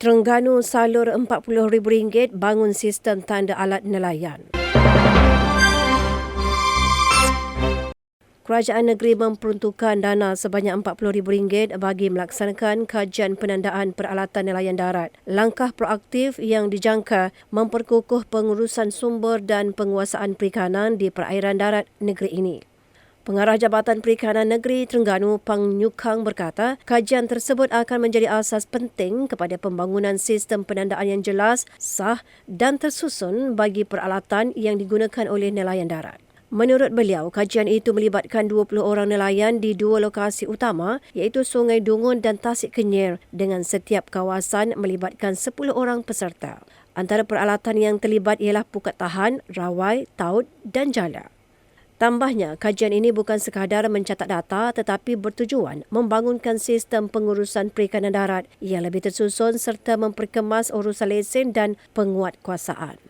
Terengganu salur RM40,000 bangun sistem tanda alat nelayan. Kerajaan negeri memperuntukkan dana sebanyak RM40,000 bagi melaksanakan kajian penandaan peralatan nelayan darat. Langkah proaktif yang dijangka memperkukuh pengurusan sumber dan penguasaan perikanan di perairan darat negeri ini. Pengarah Jabatan Perikanan Negeri Terengganu Pang Nyukang berkata, kajian tersebut akan menjadi asas penting kepada pembangunan sistem penandaan yang jelas, sah dan tersusun bagi peralatan yang digunakan oleh nelayan darat. Menurut beliau, kajian itu melibatkan 20 orang nelayan di dua lokasi utama iaitu Sungai Dungun dan Tasik Kenyir dengan setiap kawasan melibatkan 10 orang peserta. Antara peralatan yang terlibat ialah pukat tahan, rawai, taut dan jala. Tambahnya, kajian ini bukan sekadar mencatat data tetapi bertujuan membangunkan sistem pengurusan perikanan darat yang lebih tersusun serta memperkemas urusan lesen dan penguatkuasaan.